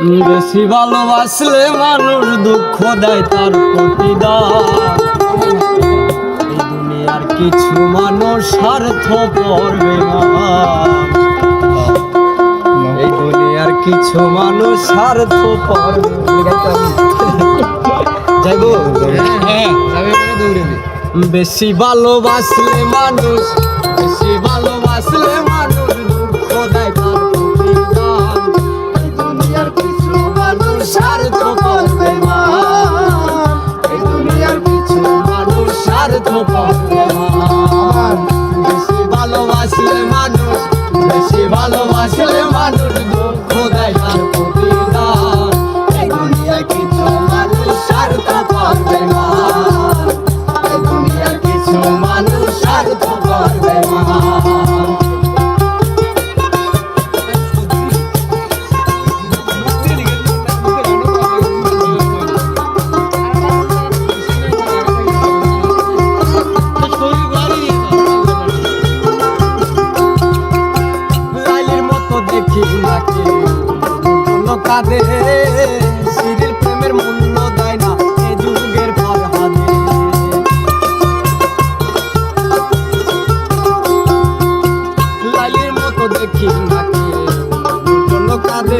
বেশি ভালোবাসলে মানুষ দুঃখ দেয় তার প্রতিদান। দুনিয়ার কিছু মানুষ স্বার্থ পড়বে এই দুনিয়ার কিছু মানুষ স্বার্থ যাইবো। হ্যাঁ যাবে মানে বেশি ভালোবাসলে মানুষ ভালোবাসলে মানুষ। কাঁদে সিরিল প্রেমের মূল্য দেয় না এ যুগের ফরহাদে লাইলির মতো দেখি নাকি মূল্য কাঁদে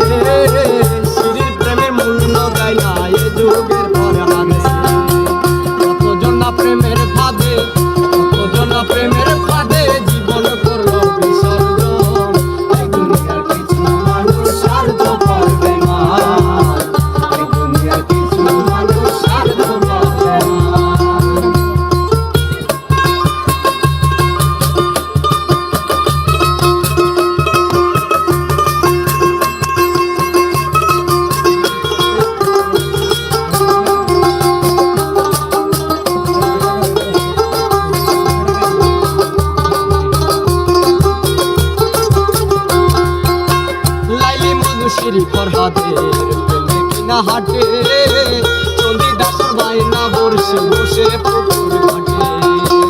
ফরহাদের প্রেমে কিনা হাটে। চন্দি দাসর বাইনা বর্ষে বসে পুকুর ঘাটে।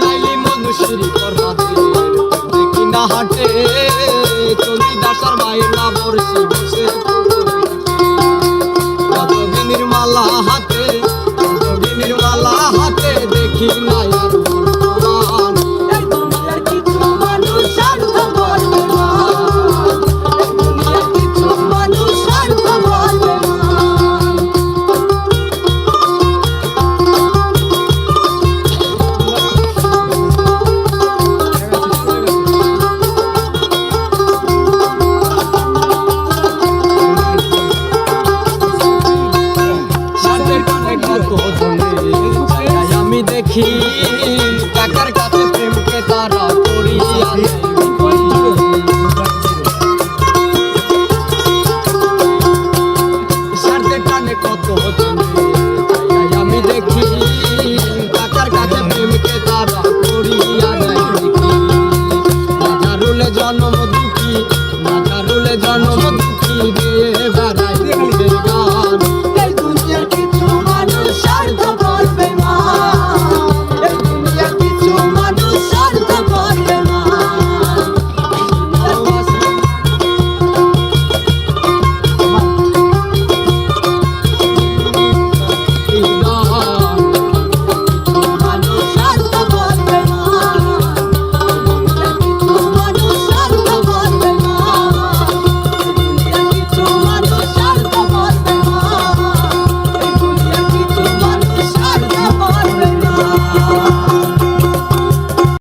লাইলি মধুশ্রী ফরহাদের প্রেমে কিনা হাটে। বসে মালা হাতে, কতদিনের মালা হাতে, দেখি 七